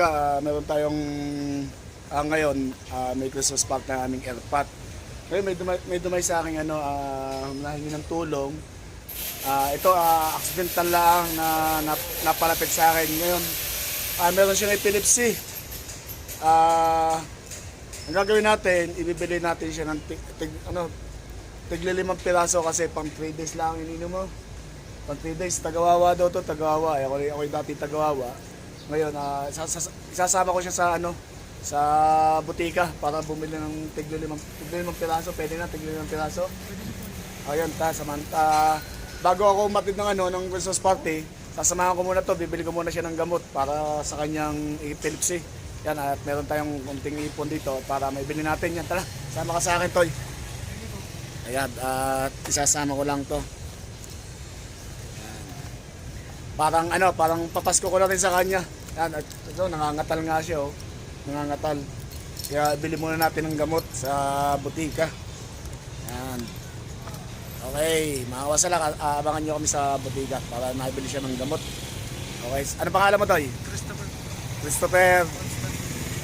Ah, meron tayong ah, ngayon, ah, may Christmas party na aming airpat. Ngayon may dumay, may dumay sa akin ano, uh, nahingi ng tulong. Ah, ito ah, accidental lang na, na napalapit sa akin. Ngayon, ah, meron siyang epilepsy. Ah, ang gagawin natin, ibibili natin siya ng tig, tig, ano, tiglilimang piraso kasi pang 3 days lang ang ininom mo. Pang 3 days, tagawawa daw to, tagawawa. Ako, ako dati tagawawa. Ngayon, ah, sas- isasama ko siya sa ano, sa butika para bumili ng tiglilimang, tiglilimang piraso. Pwede na, tiglilimang piraso. Ayun, ta, samanta. bago ako matid ng ano, ng Christmas party, sasamahan ko muna to, bibili ko muna siya ng gamot para sa kanyang epilepsy. Yan, at meron tayong konting ipon dito para maibili natin yan. Tara, sama ka sa akin, Toy. Ayan, at isasama ko lang to. Parang ano, parang papasko ko na rin sa kanya. Yan, at ito, nangangatal nga siya, oh. Nangangatal. Kaya bili muna natin ng gamot sa butika. Yan. Okay, mga wasala, aabangan nyo kami sa butika para maibili siya ng gamot. Okay, ano pangalan mo, Toy? Christopher Christopher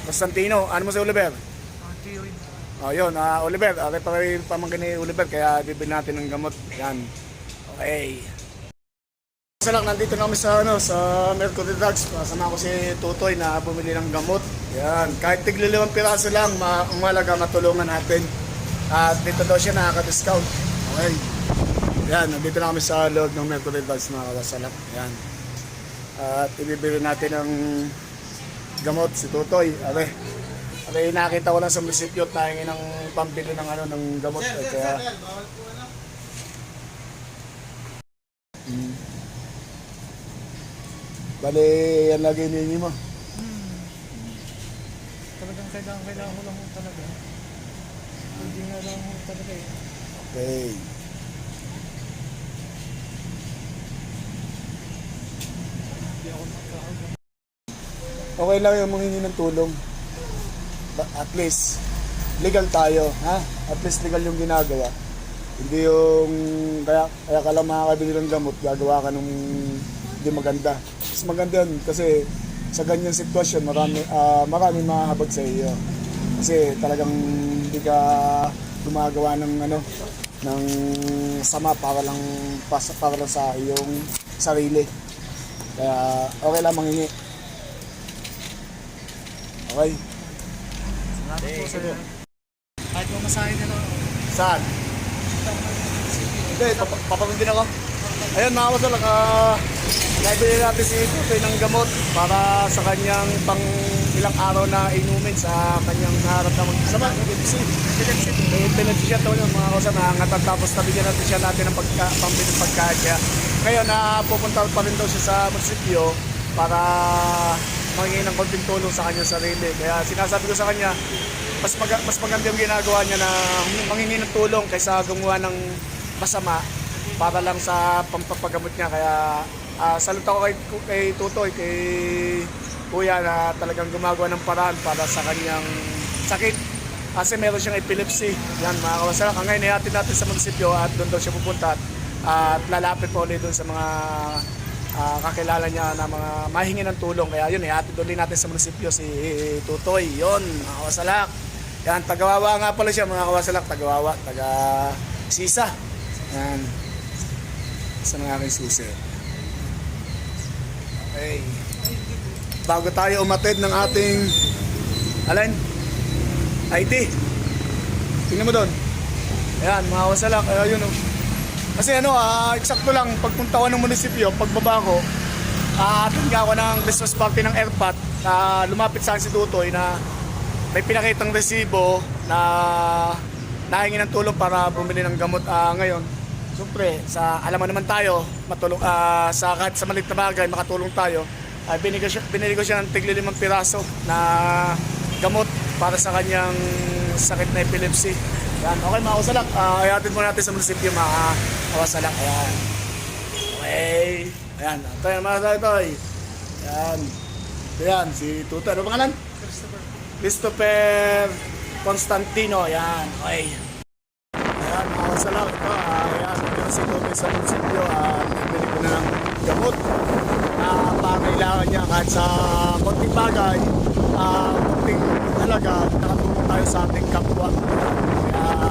Constantino. Ano mo si Oliver? uh, Theory. Oh, yun. ah Oliver, uh, repair pamangkin ni Oliver, kaya bibili natin ng gamot. Yan. Okay. Sa lang, nandito na kami sa, ano, sa Mercury Drugs. Kasama ko si Tutoy na bumili ng gamot. Yan. Kahit tiglilimang piraso lang, ma ang malaga matulungan natin. At dito daw siya nakaka-discount. Okay. Yan, nandito na kami sa loob ng Mercury Drugs mga kawasalak. Yan. At ibibili natin ng gamot si Tutoy. Are. Are, nakita ko lang sa munisipyo nahingin ng pambili ng ano ng gamot. Eh, kaya Bale, yan lagi hinihingi mo. Talagang kailangan, kailangan ko lang ho talaga. Hindi nga lang ho talaga eh. Okay. Hindi ako nakakaano. Okay lang yung manghingi ng tulong. At least, legal tayo, ha? At least legal yung ginagawa. Hindi yung, kaya, kaya ka lang makakabili ng gamot, gagawa ka nung hindi maganda. Mas maganda yun kasi sa ganyang sitwasyon, marami, ah, marami mahahabag sa iyo. Kasi talagang hindi ka gumagawa ng ano, ng sama para lang para lang sa iyong sarili. Kaya okay lang manghingi. Okay. Salamat po sa Kahit mamasahin na lang. Saan? Hindi, pap- ako. Ayun mga kasal, uh, naibili natin si Tutoy ng gamot para sa kanyang pang ilang araw na inumin sa kanyang naharap na magsama. Epilepsy. May epilepsy siya to yun mga kasal, nangangatat tapos nabigyan natin siya natin ng pagka, pambili ng pagkain. Kaya ngayon na pupunta pa rin daw siya sa munisipyo para mangingi ng konting tulong sa kanyang sarili. Kaya sinasabi ko sa kanya, mas mag mas maganda yung ginagawa niya na mangingi ng tulong kaysa gumawa ng masama para lang sa pampapagamot niya. Kaya uh, salute ako kay, kay Tutoy, kay Kuya na talagang gumagawa ng paraan para sa kanyang sakit. Kasi meron siyang epilepsy. Yan mga kawasalak. Ang ngayon ihatid natin sa munisipyo at doon daw siya pupunta at, at lalapit pa ulit doon sa mga ah, kakilala niya na mga mahingi ng tulong. Kaya yun, ihatid ulit natin sa munisipyo si Tutoy. Yun, mga kawasalak. Yan, tagawawa nga pala siya mga kawasalak. Tagawawa, taga Sisa. Yan. Sa mga aking susi. Okay. Bago tayo umatid ng ating Alin? ID. Tingnan mo doon. Ayan, mga kawasalak. Ayun oh. Kasi ano, ah, eksakto lang, pagpunta ko ng munisipyo, pagbaba ko, ah, atin nga ako ng Christmas party ng airpat, na lumapit sa akin si Tutoy na may pinakitang resibo na nahingi ng tulong para bumili ng gamot ah, ngayon. Siyempre, sa alam mo naman tayo, matulong, ah, sa kahit sa maliit na bagay, makatulong tayo. ay binili, ko siya, binili ko siya ng tigli limang piraso na gamot para sa kanyang sakit na epilepsy. Yan, okay mga kawasalak, uh, ayatin mo natin sa munisipyo mga kawasalak. Ayan. Okay. Ayan, ito yung mga tayo. Ayan. Ayan, si Tuto. Ano pangalan? Christopher. Christopher Constantino. Ayan, okay. Ayan, mga kawasalak. Ito, ah, ayan, si Tuto sa munisipyo. Uh, bibili ko na ng gamot na pangailangan niya kahit sa konting bagay, uh, konting halaga, nakatulong tayo sa ating kapwa. Kaya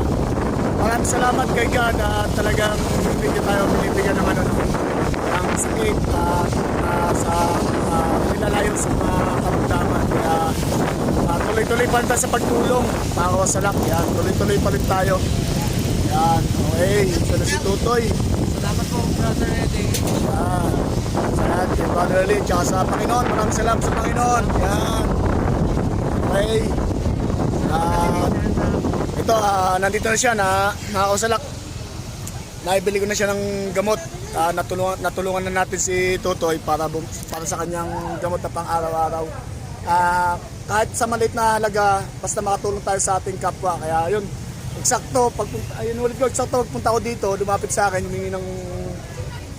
maraming salamat kay God at talagang hindi tayo binibigyan ng ano ng sakit at ah, sa uh, nilalayo sa mga karamdaman. Kaya ah, tuloy-tuloy pa sa pagtulong para sa lak. Yan, tuloy-tuloy pa rin tayo. Yan, okay. Ito na si Tutoy. Salamat po, Brother Eddie. Yan. Sa lahat kay Brother Lee, tsaka sa Panginoon. Maraming salamat sa Panginoon. Yan. Okay. Ah, ito, ah, nandito na siya na nakausalak. Naibili ko na siya ng gamot. Ah, natulungan, natulungan na natin si Tutoy para, para sa kanyang gamot na pang araw-araw. Ah, kahit sa maliit na halaga, basta makatulong tayo sa ating kapwa. Kaya yun, eksakto, pagpunta, ayun ulit ko, eksakto pagpunta ko dito, lumapit sa akin, humingi ng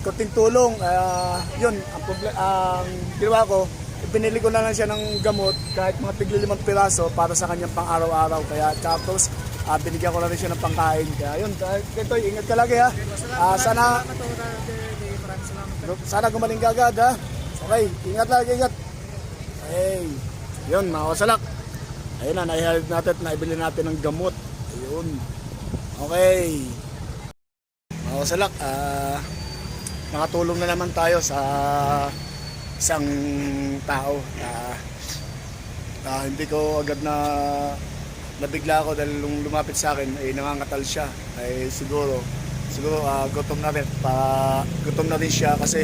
konting tulong. Ah, yun, ang, proble- ang ginawa ko, pinili ko na lang siya ng gamot kahit mga tigli limang piraso para sa kanyang pang araw-araw. Kaya tapos ah, binigyan ko na rin siya ng pangkain. Kaya yun, ito, ingat ka lagi ha. Ah, sana, sana gumaling ka agad ha. Okay, ingat lagi, ingat. Hey, yun mga kasalak. Ayun na, naihalid natin at naibili natin ng gamot. Ayun. Okay. Mga kasalak, ah, nakatulong na naman tayo sa isang tao na ah, hindi ko agad na nabigla ako dahil nung lumapit sa akin ay nangangatal siya. Ay siguro siguro ah, gutom na rin. Para gutom na rin siya kasi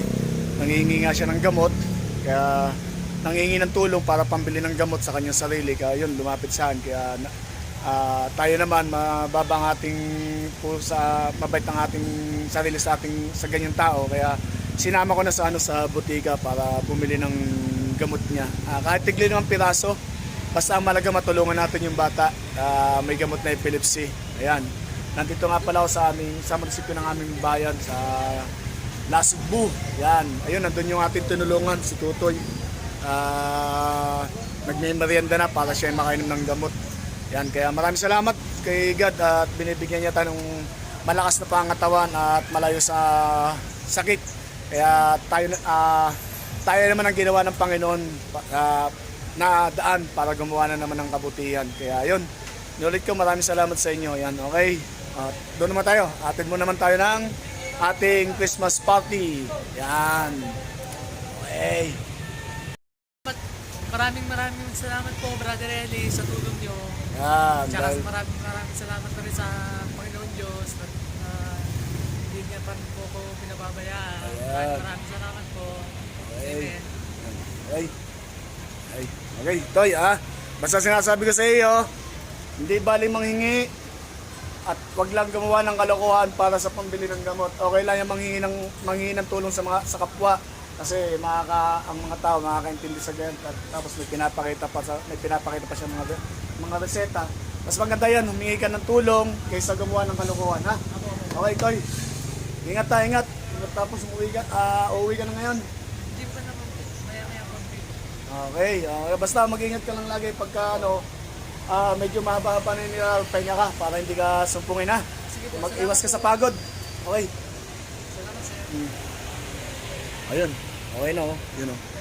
nangingi nga siya ng gamot. Kaya nangingi ng tulong para pambili ng gamot sa kanyang sarili. Kaya yun lumapit sa akin. Kaya na- ah, tayo naman mababa ang ating pusa mabait ang ating sarili sa ating sa ganyang tao kaya sinama ko na sa ano sa butika para bumili ng gamot niya Ah, kahit tigli naman piraso Basta malaga matulungan natin yung bata. Ah, may gamot na epilepsy. Ayan. Nandito nga pala ako sa aming sa munisipyo ng aming bayan sa Nasugbu. Yan. Ayun, nandun yung ating tinulungan, si Tutoy. Ah, nagme-merienda na para siya makainom ng gamot. Yan, kaya maraming salamat kay God at binibigyan niya tayo ng malakas na pangatawan at malayo sa sakit. Kaya tayo ah, tayo naman ang ginawa ng Panginoon pa- ah, na daan para gumawa na naman ng kabutihan. Kaya yun, nulit ko maraming salamat sa inyo. Yan, okay? At doon naman tayo. Atid mo naman tayo ng ating Christmas party. Yan. Okay. Maraming maraming salamat po, Brother Eddie, sa tulong nyo. Yan. Tsaka Dahil, maraming maraming salamat na rin sa Panginoon Diyos na uh, hindi niya pa po ako pinababayaan. Maraming maraming salamat po. Okay. Amen. Okay. Okay. Okay, Toy, ah. Basta sinasabi ko sa iyo, hindi bali manghingi at wag lang gumawa ng kalokohan para sa pambili ng gamot. Okay lang yung manghingi ng, manghingi ng tulong sa mga sa kapwa kasi makaka, ang mga tao makakaintindi sa ganyan at tapos may pinapakita pa sa may pinapakita pa siya mga mga reseta. Mas maganda yan, humingi ka ng tulong kaysa gumawa ng kalokohan, ha? Okay, Toy. Ingat ta, ingat. Ingat tapos umuwi ka, ah, uuwi ka na ngayon. Hindi pa naman. Maya-maya. Okay, okay. basta mag-ingat ka lang lagi pagka ano, ah medyo mahaba-haba na yung nilalpahinga ka para hindi ka sumpungin ha. Mag-iwas ka sa pagod. Okay. salamat sir. Ayun. Oh. Yun oh.